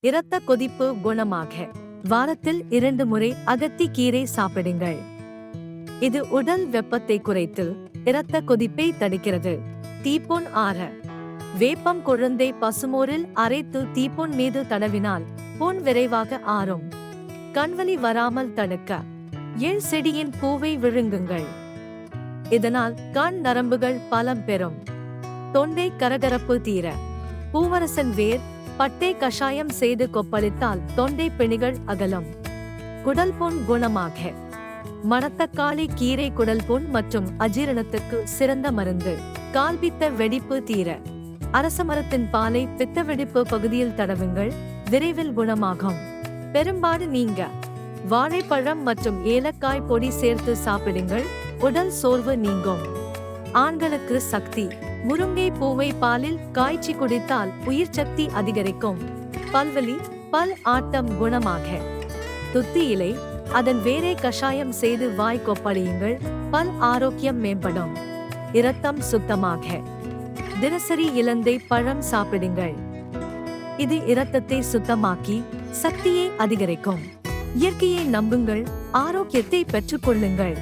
இரத்த கொதிப்பு குணமாக. வாரத்தில் இரண்டு முறை அகத்தி கீரை சாப்பிடுங்கள். இது உடல் வெப்பத்தை குறைத்து இரத்த கொதிப்பை தடுக்கிறது. தீப்பொன் ஆற. வேப்பம் குழந்தை பசுமோரில் அரைத்து தீப்பொன் மீது தடவினால் பொன் விரைவாக ஆறும். கண்வலி வராமல் தடுக்க. எள் செடியின் பூவை விழுங்குங்கள். இதனால் கண் நரம்புகள் பலம் பெறும். தொண்டை கரகரப்பு தீர. பூவரசன் வேர் பட்டை கஷாயம் செய்து கொப்பளித்தால் தொண்டை பிணிகள் அகலும். குடல் புண் குணமாக. மணத்தக்காளி கீரை குடல் புண் மற்றும் அஜீரணத்துக்கு சிறந்த மருந்து. கால்பித்த வெடிப்பு தீர. அரச மரத்தின் பாலை பித்த வெடிப்பு பகுதியில் தடவுங்கள் விரைவில் குணமாகும். பெரும்பாடு நீங்க. வாழைப்பழம் மற்றும் ஏலக்காய் பொடி சேர்த்து சாப்பிடுங்கள் உடல் சோர்வு நீங்கும். ஆண்களுக்கு சக்தி. முருங்கை பூவை பாலில் காய்ச்சி குடித்தால் உயிர் சக்தி அதிகரிக்கும். பல்வலி பல் ஆட்டம் குணமாக. துத்தி இலை அதன் வேரை கஷாயம் செய்து வாய் கொப்பளியுங்கள். பல் ஆரோக்கியம் மேம்படும். இரத்தம் சுத்தமாக. தினசரி இலந்தை பழம் சாப்பிடுங்கள். இது இரத்தத்தை சுத்தமாக்கி சக்தியை அதிகரிக்கும். இயற்கையை நம்புங்கள் ஆரோக்கியத்தை பெற்றுக்கொள்ளுங்கள்.